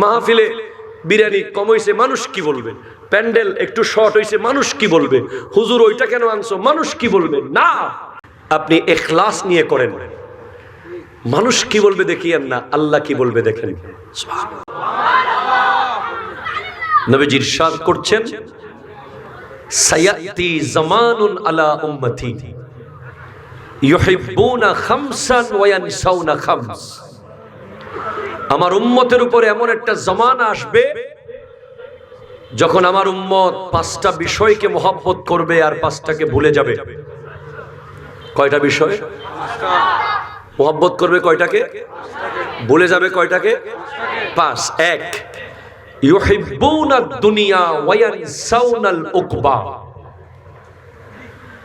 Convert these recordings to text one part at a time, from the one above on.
মাহফিলে বিরিয়ানি কম হয়েছে মানুষ কি বলবেন প্যান্ডেল একটু শর্ট হয়েছে মানুষ কি বলবে? হুজুর ওইটা কেন আনছো, মানুষ কি বলবে? না! আপনি এখলাস নিয়ে করেন। মানুষ কি বলবে দেখিয়েন না, আল্লাহ কি বলবে দেখেন। নবীজি ইরশাদ করছেন, সায়াতি জামানুন আলা উম্মতি। ইউহিব্বুনা খামসান ওয়া ইয়ানসাউনা খামস। আমার উম্মতের উপরে এমন একটা জমানা আসবে যখন আমার উম্মত পাঁচটা বিষয়কে মোহাব্বত করবে আর পাঁচটাকে ভুলে যাবে। কয়টা বিষয়? মোহাব্বত করবে কয়টাকে? ভুলে যাবে কয়টাকে? পাঁচ। এক দুনিয়া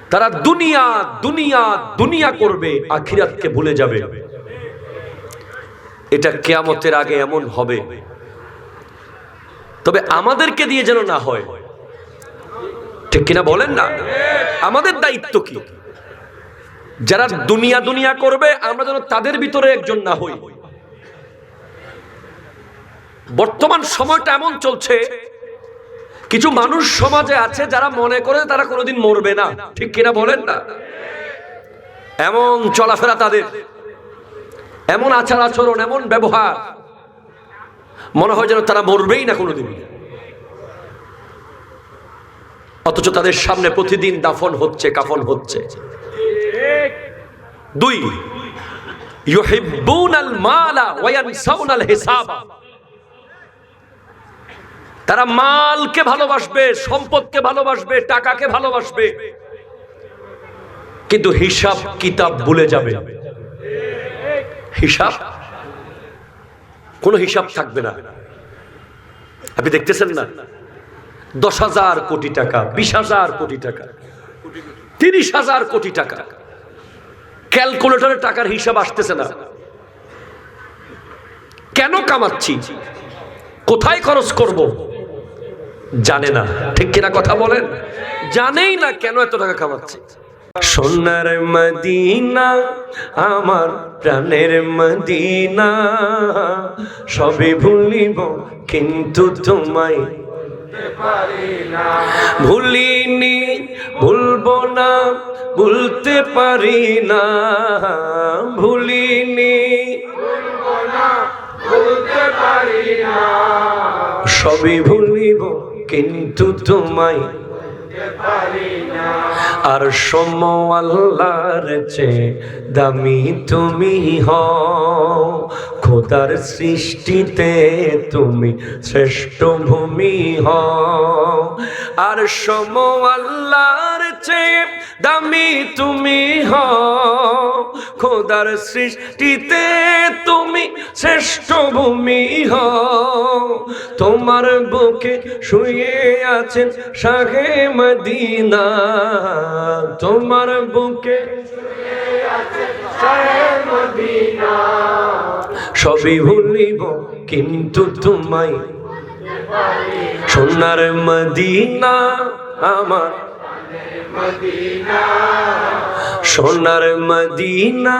তারা দুনিয়া দুনিয়া দুনিয়া করবে, আখিরাতকে ভুলে যাবে। এটা কেয়ামতের আগে এমন হবে। তবে আমাদেরকে দিয়ে যেন না হয়। ঠিক কিনা বলেন না? আমাদের দায়িত্ব কি? যারা দুনিয়া দুনিয়া করবে আমরা যেন তাদের ভিতরে একজন না হই। বর্তমান সময়টা এমন চলছে কিছু মানুষ সমাজে আছে যারা মনে করে তারা কোনোদিন মরবে না। ঠিক কিনা বলেন না? এমন চলাফেরা তাদের। এমন আচার আচরণ, এমন ব্যবহার, মনে হয় যেন তারা মরবেই না কোনোদিন। অথচ তাদের সামনে প্রতিদিন দাফন হচ্ছে, কাফন হচ্ছে। দুই তারা মালকে ভালোবাসবে, সম্পদকে ভালোবাসবে, টাকাকে ভালোবাসবে। কিন্তু হিসাব কিতাব ভুলে যাবে। হিসাব? কোনো হিসাব থাকবে না। আপনি দেখতেছেন না? দশ হাজার কোটি টাকা, বিশ হাজার কোটি টাকা, তিরিশ হাজার কোটি টাকা। ক্যালকুলেটরের টাকার হিসাব আসতেছে না। কেন কামাচ্ছি? কোথায় খরচ করব? জানে না। ঠিক কিনা কথা বলেন? জানেই না কেন এত টাকা কামাচ্ছে। সোনার মদিনা, আমার প্রাণের মদিনা। সবে ভুলিব, কিন্তু তোমায় ভুলিনি, ভুলবো না, ভুলতে পারি না। ভুলিনি, সবই ভুলিব, কিন্তু তোমায় আর সম চে দামি তুমি হ খোদার সৃষ্টিতে তুমি শ্রেষ্ঠ ভূমি হও। আর সম চে দামি তুমি হও। খোদার সৃষ্টিতে তুমি শ্রেষ্ঠ ভূমি হও। তোমার বুকে শুয়ে আছেন শাহে মদিনা। তোমার বুকে সবই ভুলিব, কিন্তু তোমায়। সোনার মদিনা আমার সোনার মদিনা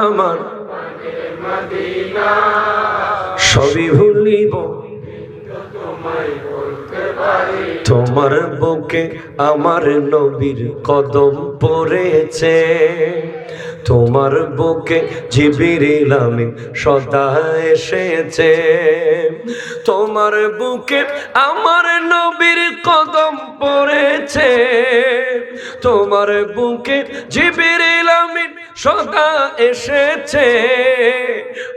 আমার। সবই ভুলিব। তোমার বুকে আমার নবীর কদম পড়েছে। তোমার বুকে জিবিরিল আমিন সদা এসেছে। তোমার বুকে আমার নবীর কদম পড়েছে। তোমার বুকে জিবিরিল আমিন সদা এসেছে।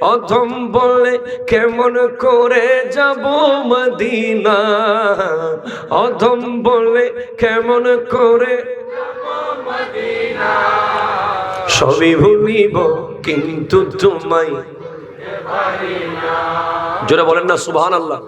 অধম বলে কেমন করে যাব মদিনা? অধম বলে কেমন করে সবই ভুলিব কিন্তু তোমায় জোরে বলেন না সুবহান আল্লাহ